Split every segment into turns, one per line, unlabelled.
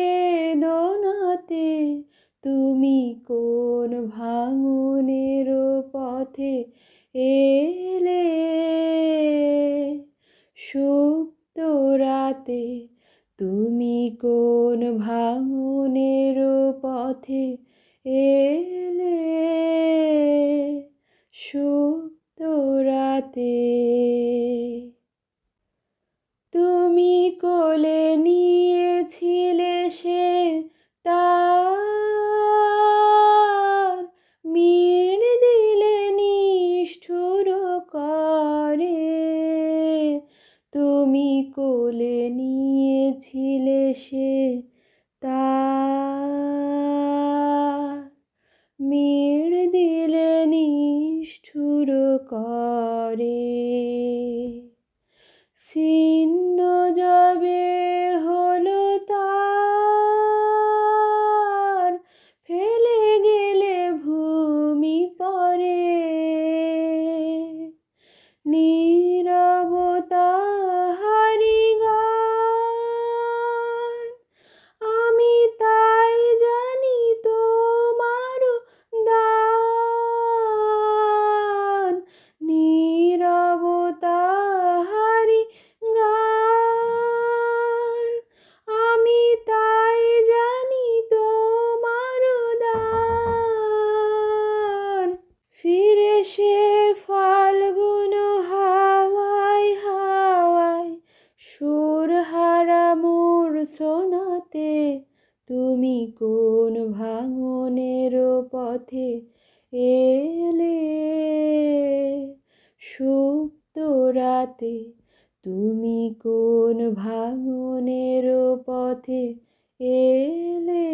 বেদনাতে তুমি কোন ভাঙনের পথে এলে? সুপ্ত রাতে তুমি কোন ভাঙনের পথে এলে? সুপ্ত রাতে কোলে নিয়েছিলে সে মের দিলে নিষ্ঠুর করে। ছিন্ন যাবে হাওয়ায় সুর হারা মোর সোনাতে, তুমি কোন ভাঙনের পথে এলে? সুপ্ত রাতে তুমি কোন ভাঙনের পথে এলে?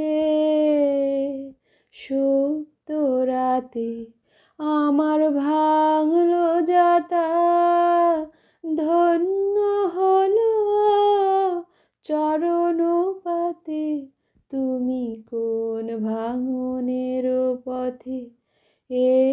সুপ্ত রাতে আমার ভাঙলো যাতা, ধন্য হলো চরণ পাতে তুমি কোন ভাঙনের পথে এলে